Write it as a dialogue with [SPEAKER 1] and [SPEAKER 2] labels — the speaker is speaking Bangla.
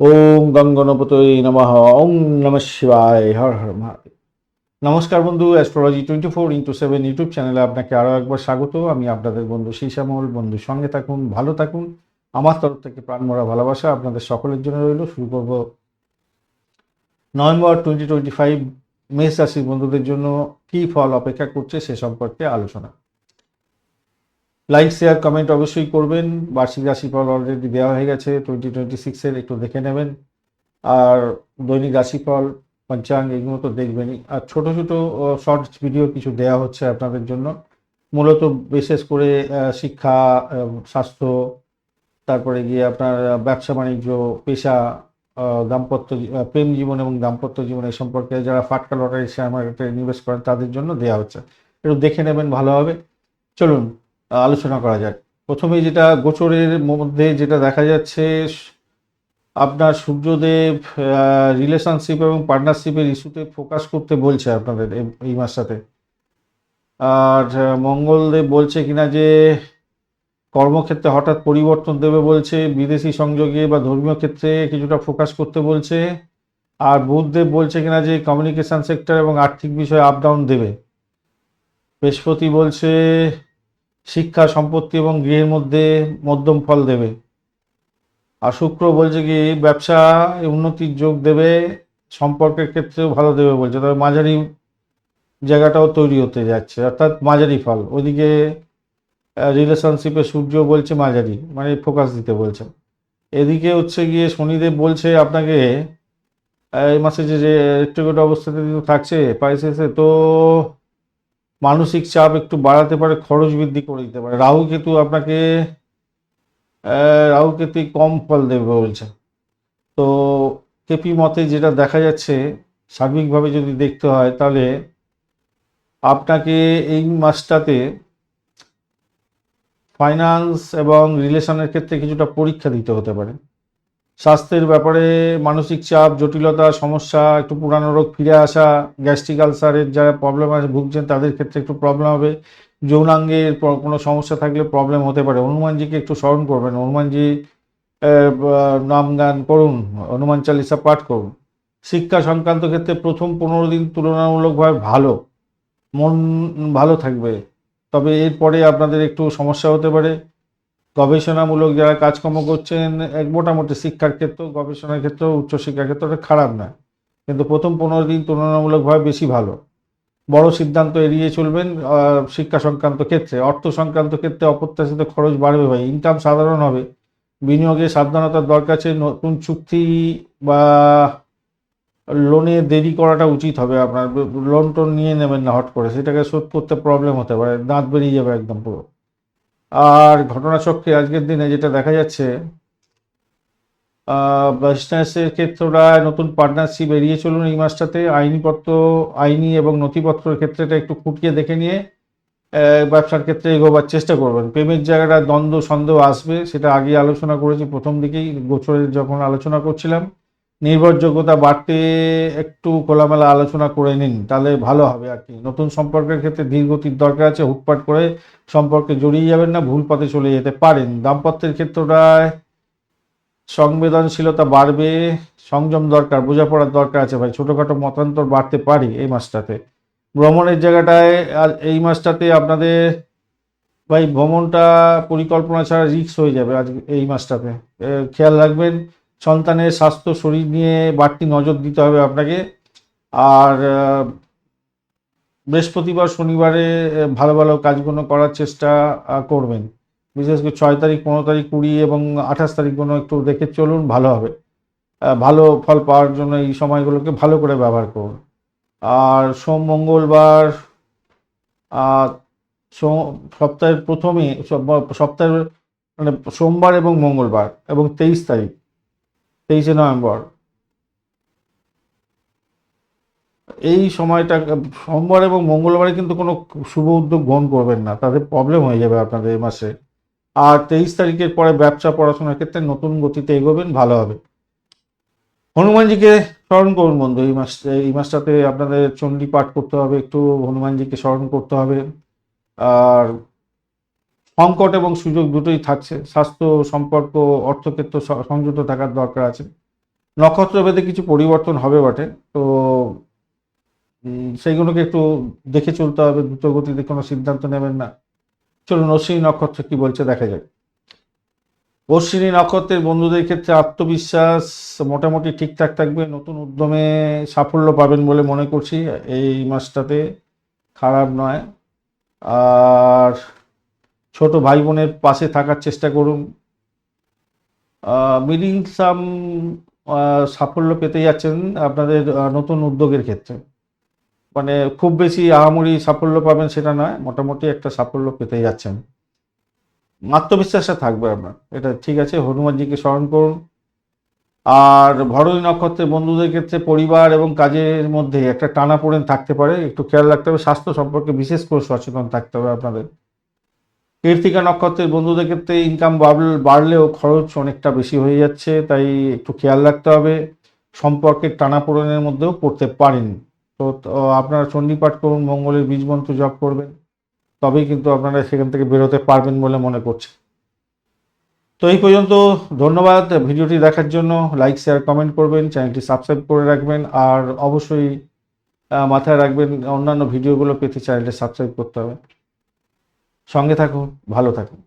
[SPEAKER 1] ওম গঙ্গনপতই নমঃ, ওম নম শিবায়, হর হর মহাদেব। নমস্কার বন্ধু astrology twenty four into seven YouTube চ্যানেলে আপনাকে আরও একবার স্বাগত। আমি আপনাদের বন্ধু শ্যামল বন্ধু সঙ্গে থাকুন, ভালো থাকুন। আমার তরফ থেকে প্রাণমরা ভালোবাসা আপনাদের সকলের জন্য রইল। শুরু করব নভেম্বর টোয়েন্টি টোয়েন্টি ফাইভ মেষ রাশির বন্ধুদের জন্য কী ফল অপেক্ষা করছে সে সম্পর্কে আলোচনা। লাইক শেয়ার কমেন্ট অবশ্যই করবেন। বার্ষিক রাশিফল অলরেডি দেওয়া হয়ে গেছে। টোয়েন্টি টোয়েন্টি সিক্সের একটু দেখে নেবেন। আর দৈনিক রাশিফল, পঞ্চাঙ্গ এগুলো তো দেখবেনই। আর ছোট ছোট শর্টস ভিডিও কিছু দেওয়া হচ্ছে আপনাদের জন্য। মূলত বিশেষ করে শিক্ষা স্বাস্থ্য, তারপরে গিয়ে আপনার ব্যবসা, বাণিজ্য, পেশা দাম্পত্য প্রেম জীবন এবং দাম্পত্য জীবন এই সম্পর্কে যারা ফাটকা লটারি শেয়ার মার্কেটে নিবেশ করেন তাদের জন্য দেওয়া হচ্ছে। একটু দেখে নেবেন ভালোভাবে চলুন আলোচনা করা যাক। প্রথমে যেটা গোচরের মধ্যে যেটা দেখা যাচ্ছে, আপনার সূর্যদেব রিলেশনশিপ এবং পার্টনারশিপের ইস্যুতে ফোকাস করতে বলছে আপনাদের এই- এই মাসটাতে। আর মঙ্গলদেব বলছে কিনা যে, কর্মক্ষেত্রে হঠাৎ পরিবর্তন দেবে বলছে, বিদেশি সংযোগে বা ধর্মীয় ক্ষেত্রে কিছুটা ফোকাস করতে বলছে। আর বুধদেব বলছে কিনা যে কমিউনিকেশন সেক্টর এবং আর্থিক বিষয়ে আপ ডাউন দেবে। বৃহস্পতি বলছে শিক্ষা, সম্পত্তি এবং গৃহের মধ্যে মধ্যম ফল দেবে। আর শুক্র বলছে কি, ব্যবসা উন্নতির যোগ দেবে, সম্পর্কের ক্ষেত্রেও ভালো দেবে বলছে। তবে মাঝারি জায়গাটাও তৈরি হতে যাচ্ছে, অর্থাৎ মাঝারি ফল। ওইদিকে রিলেশনশিপে সূর্য বলছে মাঝারি মানে ফোকাস দিতে বলছে। এদিকে হচ্ছে গিয়ে শনিদেব বলছে আপনাকে এই মাসে যে রেট্রোগেট অবস্থাতে থাকছে পাইসেসে তো মানসিক চাপ একটু বাড়াতে পারে, খরচ বৃদ্ধি করে দিতে পারে। রাহু কেতু আপনাকে রাহু কেতু কম ফল দেবে বলছে। তো কেপি মতে যেটা দেখা যাচ্ছে, সার্বিকভাবে যদি দেখতে হয়, তাহলে আপনাকে এই মাসটাতে ফাইন্যান্স এবং রিলেশনের ক্ষেত্রে কিছুটা পরীক্ষা দিতে হতে পারে। স্বাস্থ্যের ব্যাপারে মানসিক চাপ, জটিলতা, সমস্যা, একটু পুরানো রোগ ফিরে আসা, গ্যাস্ট্রিক আলসারের যারা প্রবলেম আছে, ভুগছেন, তাদের ক্ষেত্রে একটু প্রবলেম হবে। যৌনাঙ্গের কোনো সমস্যা থাকলে প্রবলেম হতে পারে। হনুমানজিকে একটু স্মরণ করবেন। হনুমানজি নাম গান করুন, হনুমান চালিসা পাঠ করুন। শিক্ষা সংক্রান্ত ক্ষেত্রে প্রথম পনেরো দিন তুলনামূলকভাবে ভালো। মন ভালো থাকবে। তবে এরপরে আপনাদের একটু সমস্যা হতে পারে। গবেষণামূলক যারা কাজকর্ম করছেন এক মোটামুটি শিক্ষার ক্ষেত্রেও গবেষণার ক্ষেত্রেও উচ্চশিক্ষার ক্ষেত্রে খারাপ না। কিন্তু প্রথম পনেরো দিন তুলনামূলকভাবে বেশি ভালো। বড় সিদ্ধান্ত এড়িয়ে চলবেন শিক্ষা সংক্রান্ত ক্ষেত্রে। অর্থ সংক্রান্ত ক্ষেত্রে অপ্রত্যাশিত খরচ বাড়বে ভাই। ইনকাম সাধারণ হবে। বিনিয়োগে সাবধানতার দরকার আছে। নতুন চুক্তি বা লোনে দেরি করাটা উচিত হবে আপনার। লোন টোন নিয়ে নেবেন না হট করে। সেটাকে শোধ করতে প্রবলেম হতে পারে। দাঁত বেরিয়ে যাবে একদম পুরো। আর ঘটনাচক্রে আজকের দিনে যেটা দেখা যাচ্ছে বিজনেসের ক্ষেত্রটা নতুন পার্টনারশিপ এড়িয়ে চলুন এই মাসটাতে। আইনিপত্র, আইনি এবং নথিপত্রের ক্ষেত্রেটা একটু খুঁটিয়ে দেখে নিয়ে ব্যবসার ক্ষেত্রে এগোবার চেষ্টা করবেন। প্রেমের জায়গাটা দ্বন্দ্ব, সন্দেহ আসবে, সেটা আগে আলোচনা করেছি, প্রথম দিকেই গোচরের যখন আলোচনা করছিলাম। নির্ভরযোগ্যতা বাড়তে একটু খোলামেলা আলোচনা করে নিন, তাহলে ভালো হবে আর কি। নতুন সম্পর্কের ক্ষেত্রে ধীরগতির দরকার আছে, হুটপাট করে সম্পর্কে জড়িয়ে যাবেন না, ভুল পথে চলে যেতে পারেন। দাম্পত্যের ক্ষেত্রটায় সংবেদনশীলতা বাড়বে, সংযম দরকার, বোঝাপড়ার দরকার আছে ভাই। ছোটোখাটো মতান্তর বাড়তে পারে এই মাসটাতে। ভ্রমণের জায়গাটায় আর এই মাসটাতে আপনাদের ভাই, ভ্রমণটা পরিকল্পনা ছাড়া রিস্ক হয়ে যাবে আজ এই মাসটাতে। খেয়াল রাখবেন সন্তানের স্বাস্থ্য শরীর নিয়ে বাড়তি নজর দিতে হবে আপনাকে। আর বৃহস্পতিবার, শনিবারে ভালো ভালো কাজগুলো করার চেষ্টা করবেন। বিশেষ করে ছয় তারিখ, পনেরো তারিখ, কুড়ি এবং আঠাশ তারিখগুলো একটু দেখে চলুন, ভালো হবে। ভালো ফল পাওয়ার জন্য এই সময়গুলোকে ভালো করে ব্যবহার করুন। আর সোম, মঙ্গলবার সপ্তাহের প্রথমে, সপ্তাহের মানে সোমবার এবং মঙ্গলবার এবং তেইশ তারিখ তেইশে নভেম্বর। এই সময়টা সোমবার এবং মঙ্গলবারে কিন্তু কোনো শুভ উদ্যোগ গ্রহণ করবেন না। তাতে প্রবলেম হয়ে যাবে আপনাদের এই মাসে। আর তেইশ তারিখের পরে ব্যবসা পড়াশোনার ক্ষেত্রে নতুন গতিতে এগোবেন, ভালো হবে। হনুমানজিকে স্মরণ করুন বন্ধু, এই মাস, এই মাসটাতে আপনাদের চণ্ডী পাঠ করতে হবে, একটু হনুমানজিকে স্মরণ করতে হবে। আর সংকট এবং সুযোগ দুটোই থাকছে। স্বাস্থ্য, সম্পর্ক, অর্থক্ষেত্র স- সংযত থাকার দরকার আছে। নক্ষত্র ভেদে কিছু পরিবর্তন হবে বটে। তো সেইগুলোকে একটু দেখে চলতে হবে। দ্রুত গতিতে কোনো সিদ্ধান্ত নেবেন না। চলুন অশ্বিনী নক্ষত্র কি বলছে দেখা যাক। অশ্বিনী নক্ষত্রের বন্ধুদের ক্ষেত্রে আত্মবিশ্বাস মোটামুটি ঠিকঠাক থাকবে। নতুন উদ্যমে সাফল্য পাবেন বলে মনে করছি। এই মাসটাতে খারাপ নয়। আর ছোট ভাই বোনের পাশে থাকার চেষ্টা করুন। মিডিং সাম সাফল্য পেতে যাচ্ছেন আপনাদের নতুন উদ্যোগের ক্ষেত্রে। মানে খুব বেশি আহামরি সাফল্য পাবেন সেটা নয়, মোটামুটি একটা সাফল্য পেতে যাচ্ছেন। আত্মবিশ্বাসটা থাকবে আপনার, এটা ঠিক আছে, হনুমানজিকে স্মরণ করুন। আর ভরণী নক্ষত্রের বন্ধুদের ক্ষেত্রে পরিবার এবং কাজের মধ্যে একটা টানাপোড়েন থাকতে পারে, একটু খেয়াল রাখতে হবে, স্বাস্থ্য সম্পর্কে বিশেষ করে সচেতন থাকতে হবে আপনাদের। কীর্তিকা নক্ষত্রের বন্ধুদের ক্ষেত্রে ইনকাম বাড়লেও খরচ অনেকটা বেশি হয়ে যাচ্ছে, তাই একটু খেয়াল রাখতে হবে। সম্পর্কের টানাপোড়েনের মধ্যেও পড়তে পারেন। তো আপনারা চণ্ডীপাঠ করুন, মঙ্গলের বীজ মন্ত্র জপ করবেন, তবেই কিন্তু আপনারা সেখান থেকে বেরোতে পারবেন বলে মনে করছি। তো এই পর্যন্ত ধন্যবাদ ভিডিওটি দেখার জন্য। লাইক শেয়ার কমেন্ট করবেন, চ্যানেলটি সাবস্ক্রাইব করে রাখবেন, আর অবশ্যই মাথায় রাখবেন, অন্যান্য ভিডিওগুলো পেতে চ্যানেলটি সাবস্ক্রাইব করতে হবে। সঙ্গে থাকুন ভালো থাকুন।